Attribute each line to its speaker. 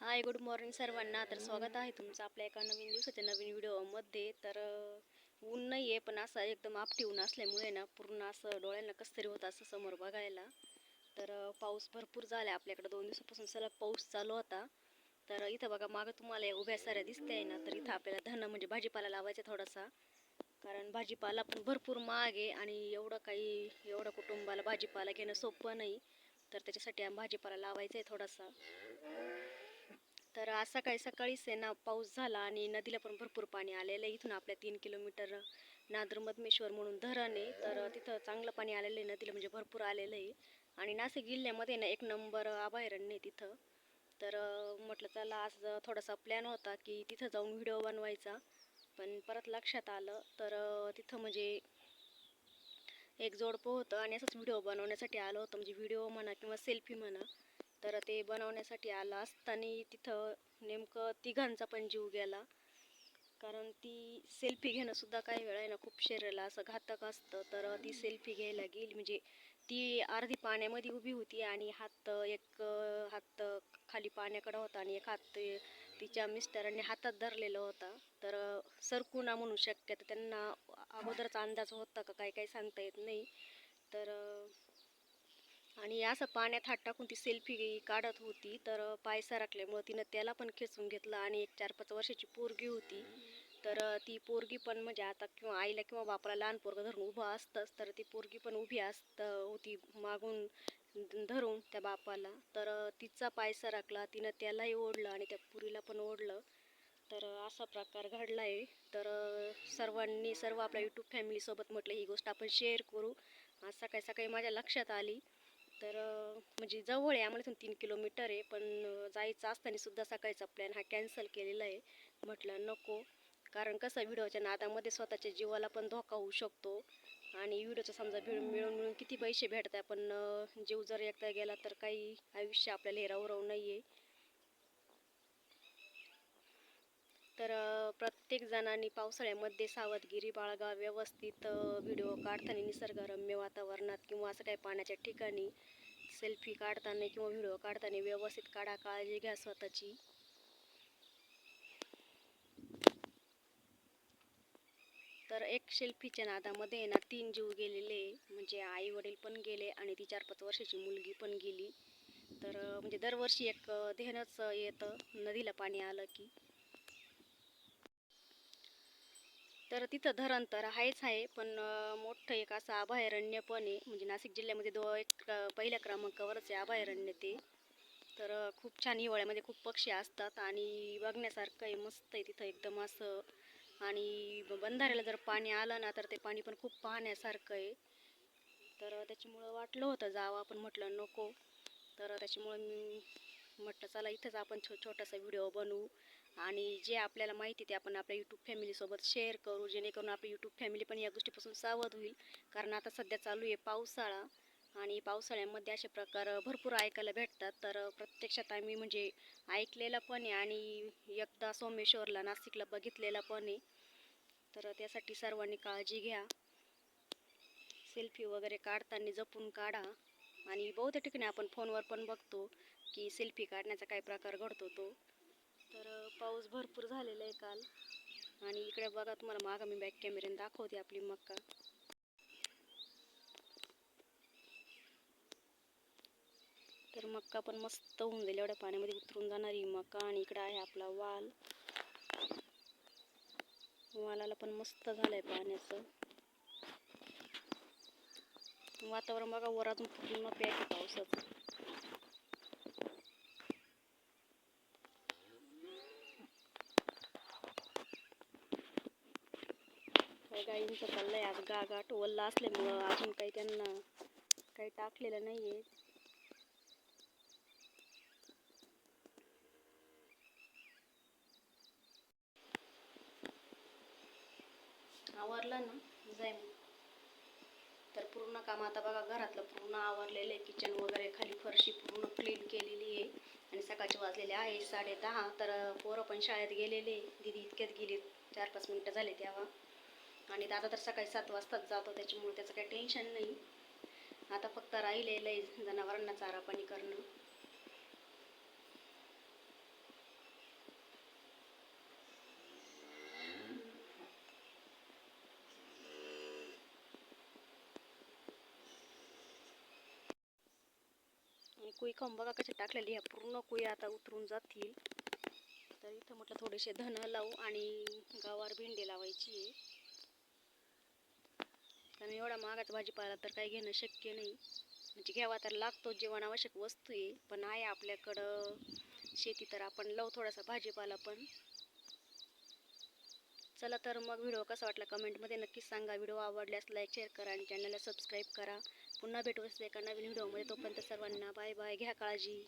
Speaker 1: Hi good morning सर्वांना. तर स्वागत आहे तुमचं आपल्या एका नवीन दिवसाच्या नवीन व्हिडिओमध्ये. तर ऊन नाही आहे पण असं एकदम आपटी ऊन असल्यामुळे ना पूर्ण असं डोळ्यांना कसं तरी होतं असं समोर बघायला. तर पाऊस भरपूर झाला आपल्याकडे. दोन दिवसापासून सलग पाऊस चालू होता. तर इथं बघा मागं तुम्हाला उभ्या साऱ्या दिसते आहे ना तर इथं आपल्याला धन म्हणजे भाजीपाला लावायचा थोडासा. कारण भाजीपाला पण भरपूर महाग आहे आणि एवढं काही एवढं कुटुंबाला भाजीपाला घेणं सोपं नाही. तर त्याच्यासाठी आम्ही भाजीपाला लावायचा आहे थोडासा. तर आज सकाळी सकाळीच आहे ना पाऊस झाला आणि नदीला पण भरपूर पाणी आलेलं आहे. इथून आपल्या तीन किलोमीटर नादर मधमेश्वर म्हणून धरण आहे. तर तिथं चांगलं पाणी आलेलं आहे. नदीला म्हणजे भरपूर आलेलं आहे. आणि नाशिक जिल्ह्यामध्ये ना एक नंबर अभयारण्य आहे तिथं. तर म्हटलं चला आज थोडासा प्लॅन होता की तिथं जाऊन व्हिडिओ बनवायचा. पण परत लक्षात आलं तर तिथं म्हणजे एक जोडपं होतं आणि असंच व्हिडिओ बनवण्यासाठी आलं होतं. म्हणजे व्हिडिओ म्हणा किंवा सेल्फी म्हणा. तर ते बनवण्यासाठी आलं असताना तिथं नेमकं तिघांचा पण जीव गेला. कारण ती सेल्फी घेणंसुद्धा काही वेळा आहे ना खूप शरीराला असं घातक असतं. तर ती सेल्फी घ्यायला गेली. म्हणजे ती अर्धी पाण्यामध्ये उभी होती आणि हात एक हात खाली पाण्याकडं होता आणि एक हात तिच्या मिस्टरांनी हातात धरलेला होता. तर अं, सरकुणा म्हणू शक्यता. त्यांना अगोदरचा अंदाज होता का काय काय सांगता येत नाही. तर आणि असं पाण्यात हात टाकून ती सेल्फी काढत होती. तर पाय सरकल्यामुळं तिनं त्याला पण खेचून घेतलं आणि एक चार पाच वर्षाची पोरगी होती. तर ती पोरगी पण म्हणजे आता किंवा आईला किंवा बापाला लहान पोरगं धरून उभं असतंच. तर ती पोरगी पण उभी असत होती मागून धरून त्या बापाला. तर तिचा पाय सरकला तिनं त्यालाही ओढलं आणि त्या पुरीला पण ओढलं. तर असा प्रकार घडला आहे तर सर्वांनी सर्व आपल्या यूट्यूब फॅमिलीसोबत म्हटलं ही गोष्ट आपण शेअर करू. आज सकाळी सकाळी माझ्या लक्षात आली. तर म्हणजे जवळ आहे आम्हाला इथून तीन किलोमीटर आहे पण जायचं असताना सुद्धा सकाळचा प्लॅन हा कॅन्सल केलेला आहे. म्हटलं नको कारण कसं व्हिडिओच्या नादामध्ये स्वतःच्या जीवाला पण धोका होऊ शकतो. आणि व्हिडिओचा समजा भिळ मिळून मिळून किती पैसे भेटतात पण जीव जर एकदा गेला तर काही आयुष्य आपल्याला हेरावराव नाही आहे तर प्रत्येक जणांनी पावसाळ्यामध्ये सावधगिरी बाळगा व्यवस्थित व्हिडिओ काढताना निसर्गरम्य वातावरणात किंवा असं काही पाण्याच्या ठिकाणी सेल्फी काढताना किंवा व्हिडिओ काढताना व्यवस्थित काढा काळजी घ्या स्वतःची. तर एक सेल्फीच्या नादामध्ये ना तीन जीव गेलेले म्हणजे आई वडील पण गेले आणि ती चार पाच वर्षाची मुलगी पण गेली. तर म्हणजे दरवर्षी एक देहनच येतं. नदीला पाणी आलं की. तर तिथं धरण तर आहेच आहे पण मोठं एक असं अभयारण्य पण आहे. म्हणजे नाशिक जिल्ह्यामध्ये दो एक पहिल्या क्रमांकावरच आहे अभयारण्य ते. तर खूप छान हिवाळ्यामध्ये खूप पक्षी असतात आणि बघण्यासारखं आहे मस्त आहे तिथं एकदम असं. आणि बंधाऱ्याला जर पाणी आलं ना तर ते पाणी पण खूप पाहण्यासारखं आहे. तर त्याच्यामुळं वाटलं होतं जावं पण म्हटलं नको. तर त्याच्यामुळं मी म्हटलं चला इथंच आपण छो छोटासा व्हिडिओ बनवू. आणि जे आपल्याला माहिती ते आपण आपल्या यूट्यूब फॅमिलीसोबत शेअर करू जेणेकरून आपली यूट्यूब फॅमिली पण या गोष्टीपासून सावध होईल. कारण आता सध्या चालू आहे पावसाळा आणि पावसाळ्यामध्ये असे प्रकार भरपूर ऐकायला भेटतात. तर प्रत्यक्षात आम्ही म्हणजे ऐकलेलं पण आहे आणि एकदा सोमेश्वरला नाशिकला बघितलेलं पण आहे. तर त्यासाठी सर्वांनी काळजी घ्या. सेल्फी वगैरे काढताना जपून काढा आणि बहुतेक ठिकाणी आपण फोनवर पण बघतो की सेल्फी काढण्याचा काय प्रकार घडतो तो. तर पाऊस भरपूर झालेला आहे काल. आणि इकडे बघा तुम्हाला मागं मी बॅक कॅमेऱ्याने दाखवते आपली मक्का. तर मक्का पण मस्त होऊन जाईल. एवढ्या पाण्यामध्ये उतरून जाणारी मका आणि इकडे आहे आपला वाल. वालाला पण मस्त झालंय पाण्याचं. वातावरण बघा वरातून पूर्ण प्यायचं आहे पावसाचं. काय गाईंचं चाललंय आज गागाट ओल्ला असल्यामुळं अजून काही त्यांना काही टाकलेलं नाहीये. आवरलं ना जाय तर पूर्ण काम आता बघा घरातलं पूर्ण आवरलेलं आहे किचन वगैरे खाली फरशी पूर्ण क्लीन केलेली आहे. आणि सकाळचे वाजलेले आहे साडे दहा. तर पोरं पण शाळेत गेलेले दिदी इतक्यात गेली चार पाच मिनटं झाले तेव्हा. आणि दादा तर सकाळी सात वाजताच जातो त्याच्यामुळे त्याचं काही टेन्शन नाही. आता फक्त राहिलेलं आहे जनावरांना चारा पाणी करणं कुई खाऊन बघा कशी टाकलेली ह्या पूर्ण कुई आता उतरून जातील. तर इथं म्हटलं थोडेसे धन लावू आणि गावावर भेंडी लावायची आहे. कारण एवढा महागाचा भाजीपाला तर काही घेणं शक्य नाही. म्हणजे घ्यावा तर लागतो जीवनावश्यक वस्तू आहे पण आहे आपल्याकडं. शेती तर आपण लावू थोडासा भाजीपाला पण. चला तर मग व्हिडिओ कसा वाटला कमेंटमध्ये नक्कीच सांगा. व्हिडिओ आवडल्यास लाईक शेअर करा आणि चॅनलला सबस्क्राईब करा. पुन्हा भेटू असते एका नवीन व्हिडिओमध्ये. तोपर्यंत सर्वांना बाय बाय. घ्या काळजी.